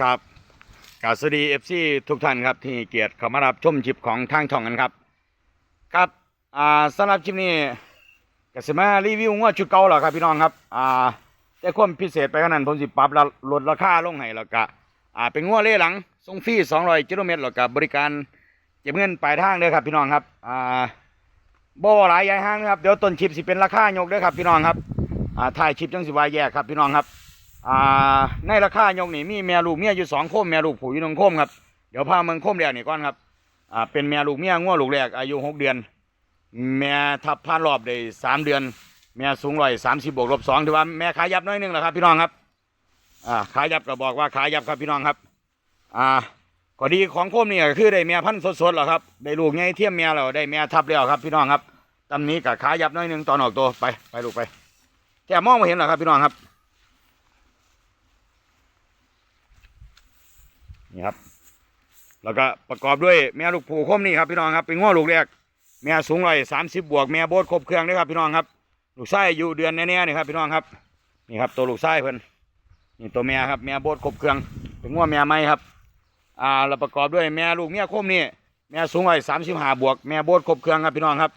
ครับกาสวัสดีเอฟซีทุกท่านครับที่เกียรติเข้ามารับชมชิปของทางช่องกันครับ ครับอ่าสำหรับคลิปนี้ก็สิมารีวิวงวดชุดเก่าแล้วครับพี่น้องครับอ่าแต่ความพิเศษไปกว่านั้นผมสิปรับแล้วลดราคาลงให้แล้วก็อ่าเป็นงวดเล่หลังส่งฟรี200กิโลเมตรแล้วก็บริการเก็บเงินปลายทางเด้อครับพี่น้องครับอ่าบ่หลายใหญ่ห้างนะครับเดี๋ยวต้นชิปสิเป็นราคายกเด้อครับพี่น้องครับอ่าถ่ายชิปจังสิว่าแยกครับพี่น้องครับ อ่าในราคายกนี่มีแม่ลูกเมียอยู่สองโคมแม่ลูกผูอยู่หนึ่งโคมครับเดี๋ยวพาเมืองโคมแรกนี่ก่อนครับอ่าเป็นแม่ลูกเมียงัวลูกแรกอายุหกเดือน แม่ทับผ่านรอบได้สามเดือน แม่สูงร้อยสามสิบบวกลบสองถือว่าแม่ขายับน้อยนึงแหละครับพี่น้องครับอ่าขายับก็บอกว่าขายับครับพี่น้องครับอ่าก็ดีของโคมนี่ก็คือได้แม่พันธุ์สดๆแล้วครับได้ลูกไงเทียมแม่แล้วได้แม่ทับแล้วครับพี่น้องครับตำนี้กับขายับน้อยนึงตอนออกตัวไปไปลูกไปแค่มองมาเห็นเหรอครับพี่น้องครับ นี่ครับ แล้วก็ประกอบด้วยแม่ลูกผูกคมนี่ครับพี่น้องครับเป็นง้อลูกแรกแม่สูงร้อยสามสิบบวกแม่โบดครบเครื่องด้วยครับพี่น้องครับ ลูกไส้อยู่เดือนแน่ๆนี่ครับพี่น้องครับนี่ครับตัวลูกไส้เพิ่นนี่ตัวแม่ครับแม่โบดครบเครื่องเป็นง้อแม่ไม้ครับอ่าเราประกอบด้วยแม่ลูกเมียคมนี่แม่สูงร้อยสามสิบห้าบวกแม่โบดครบเครื่องครับพี่น้องครับ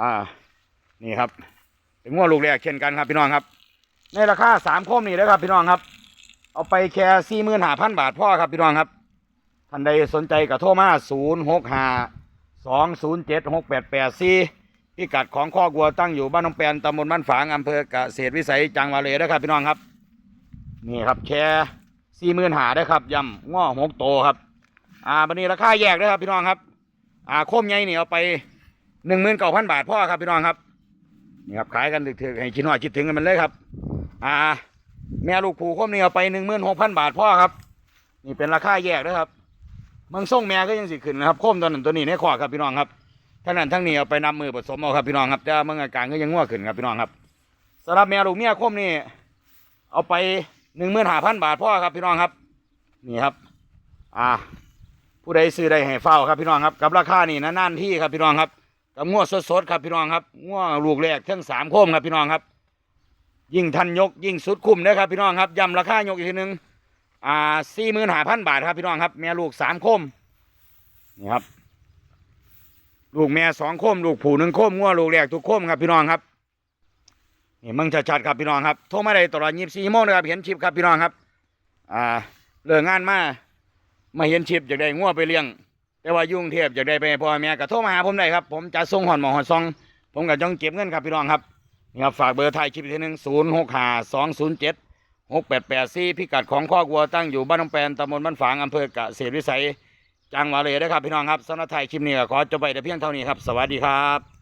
อ่านี่ครับเป็นง้อลูกแรกเช่นกันครับพี่น้องครับในราคาสามคมนี่นะครับพี่น้องครับ เอาไปแค่สี่หมื่นห้าพันบาทพ่อครับพี่น้องครับท่านใดสนใจก็โทรมาศูนย์หกห้าสองศูนย์เจ็ดหกแปดแปดสี่พิกัดของข้อกวัวตั้งอยู่บ้านหนองแปนตำบลบ้านฝางอำเภอเกษตรวิสัยจังหวัดเลยนะครับ พี่น้องครับ นี่ครับแค่สี่หมื่นหาได้ครับยำง้อหกโตครับอ่าบันนี้ราคาแยกนะครับพี่น้องครับ อ่าโคมใหญ่นี่เอาไปหนึ่งหมื่นเก้าพันบาทพ่อครับพี่น้องครับนี่ครับขายกันถึกๆให้คิดหน่อยคิดถึงกันมันเลยครับ อ่า แม่ลูกผูคมนี่เอาไปหนึ่งหมื่นหกพันบาทพ่อครับ นี่เป็นราคาแยกนะครับเมืองส่งแม่ก็ยังสิขึ้นนะครับคมตัวนั้นตัวนี้ในขวาครับพี่น้องครับทั้งนั้นทั้งนี้เอาไปนำมือผสมเอาครับพี่น้องครับแต่เมืองอาการก็ยังง่วขึ้นครับพี่น้องครับสำหรับแม่ลูกเมียคมนี่เอาไปหนึ่งหมื่นห้าพันบาทพ่อครับพี่น้องครับ นี่ครับ อ่า ผู้ใดซื้อได้ให้เฝ้าครับพี่น้องครับ กับราคานี่นานๆที่ครับพี่น้องครับกับง่วสดๆครับพี่น้องครับง่วลูกแรกทั้งสามโคมครับพี่น้องครับ ยิ่งทันยกยิ่งสุดคุ้มนะครับพี่น้องครับย้ำราคายกอีกทีหนึ่งอ่าสี่หมื่นห้าพันบาทครับพี่น้องครับ แม่ลูกสามคมนี่ครับ ลูกแม่สองคม ลูกผูหนึ่งคมงัวลูกแรกทุกคมครับพี่น้องครับนี่มึงชัดๆครับพี่น้องครับโทรมาได้ตลอดยี่สิบสี่โมงนะครับเห็นชิปครับพี่น้องครับ อ่าเลิกงานมามาเห็นชิปอยากได้งัวไปเลี้ยง แต่ว่ายุ่งเทพอยากได้ไปพ่อแม่ก็โทรมาหาผมได้ครับ ผมจะส่งหอนหมอหอนซอง ผมก็จ้องเก็บเงินครับพี่น้องครับ นี่ครับฝากเบอร์ไทยคลิปที่หนึ่งศูนย์หกห้าสองศูนย์เจ็ดหกแปดแปดสี่พิกัดของข้อกวัวตั้งอยู่บ้านน้องแปนตำบลบ้านฝางอำเภอกเกษตรวิสัยจังหวัดเลยนะครับพี่น้องครับสำหรับไทยคลิปนี้ก็ขอจบไปแต่เพียงเท่านี้ครับ สวัสดีครับ